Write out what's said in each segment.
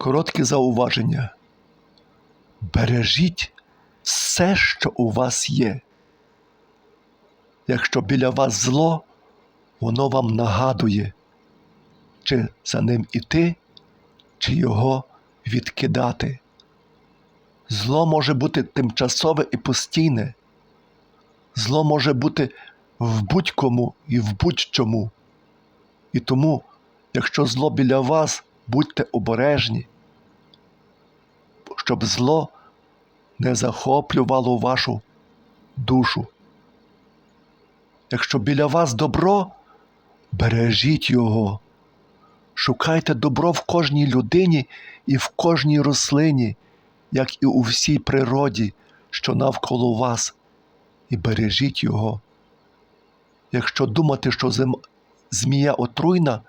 Коротке зауваження. Бережіть все, що у вас є. Якщо біля вас зло, воно вам нагадує, чи за ним іти, чи його відкидати. Зло може бути тимчасове і постійне. Зло може бути в будь-кому і в будь-чому. І тому, якщо зло біля вас, будьте обережні, щоб зло не захоплювало вашу душу. Якщо біля вас добро, бережіть його. Шукайте добро в кожній людині і в кожній рослині, як і у всій природі, що навколо вас, і бережіть його. Якщо думати, що зим... змія отруйна,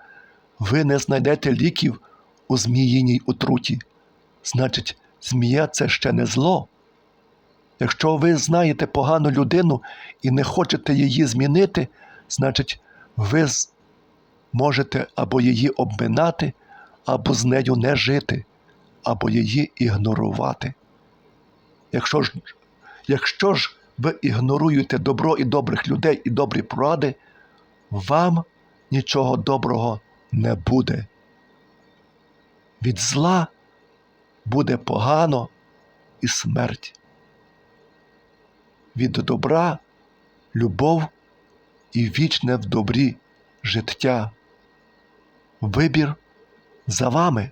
ви не знайдете ліків у зміїній отруті. Значить, змія це ще не зло. Якщо ви знаєте погану людину і не хочете її змінити, значить, ви можете або її обминати, або з нею не жити, або її ігнорувати. Якщо ж, якщо ж ви ігноруєте добро і добрих людей і добрі поради, вам нічого доброго не буде. Від зла буде погано і смерть. Від добра любов і вічне в добрі життя. Вибір за вами.